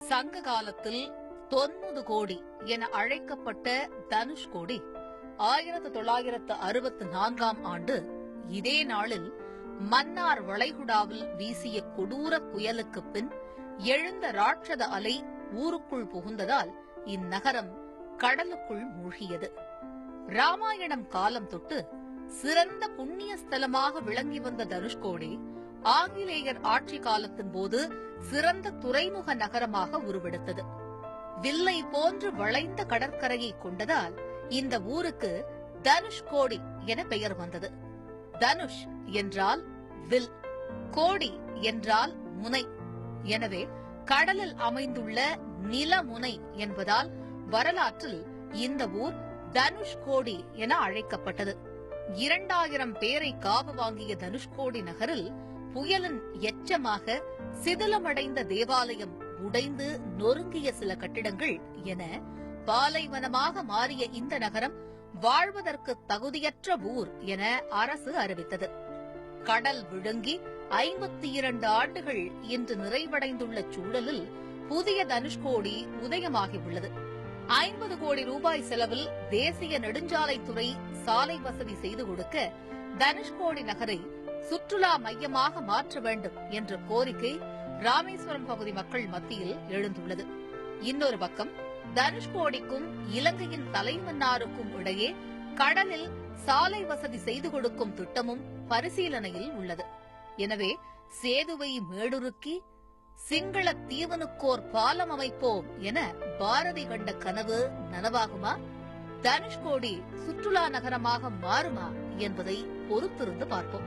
சங்க காலத்தில் தொன்னூறு கோடி என அழைக்கப்பட்ட தனுஷ்கோடி ஆயிரத்து தொள்ளாயிரத்து அறுபத்தி நான்காம் ஆண்டு இதே நாளில் மன்னார் வளைகுடாவில் வீசிய கொடூர புயலுக்கு பின் எழுந்த ராட்சத அலை ஊருக்குள் புகுந்ததால் இந்நகரம் கடலுக்குள் மூழ்கியது. ராமாயணம் காலம் தொட்டு சிறந்த புண்ணிய ஸ்தலமாக விளங்கி வந்த தனுஷ்கோடி ஆங்கிலேயர் ஆட்சி காலத்தின் போது சிறந்த துறைமுக நகரமாக உருவெடுத்தது. வில்லை போன்று வளைந்த கடற்கரையை கொண்டதால் இந்த ஊருக்கு தனுஷ்கோடி என பெயர் வந்தது. தனுஷ் என்றால் வில் கோடி என்றால் முனை. எனவே கடலில் அமைந்துள்ள நிலமுனை என்பதால் வரலாற்றில் இந்த ஊர் தனுஷ்கோடி என அழைக்கப்பட்டது. இரண்டாயிரம் பேரை காவு வாங்கிய தனுஷ்கோடி நகரில் புயலின் எச்சமாக சிதிலமடைந்த தேவாலயம் உடைந்து நொறுங்கிய சில கட்டிடங்கள் என பாலைவனமாக மாறிய இந்த நகரம் வாழ்வதற்கு தகுதியற்ற ஊர் என அரசு அறிவித்தது. கடல் விழுங்கி ஐம்பத்தி இரண்டு ஆண்டுகள் இன்று நிறைவடைந்துள்ள சூழலில் புதிய தனுஷ்கோடி உதயமாகியுள்ளது. ஐம்பது கோடி ரூபாய் செலவில் தேசிய நெடுஞ்சாலைத்துறை சாலை வசதி செய்து கொடுக்க தனுஷ்கோடி நகரை சுற்றுலா மையமாக மாற்ற வேண்டும் என்ற கோரிக்கை ராமேஸ்வரம் பகுதி மக்கள் மத்தியில் எழுந்துள்ளது. இன்னொரு பக்கம் தனுஷ்கோடிக்கும் இலங்கையின் தலைமன்னாருக்கும் இடையே கடலில் சாலை வசதி செய்து கொடுக்கும் திட்டமும் பரிசீலனையில் உள்ளது. எனவே சேதுவை மேடுருக்கி சிங்கள தீவனுக்கோர் பாலம் அமைப்போம் என பாரதி கண்ட கனவு நனவாகுமா? தனுஷ்கோடி சுற்றுலா நகரமாக மாறுமா என்பதை பொறுத்திருந்து பார்ப்போம்.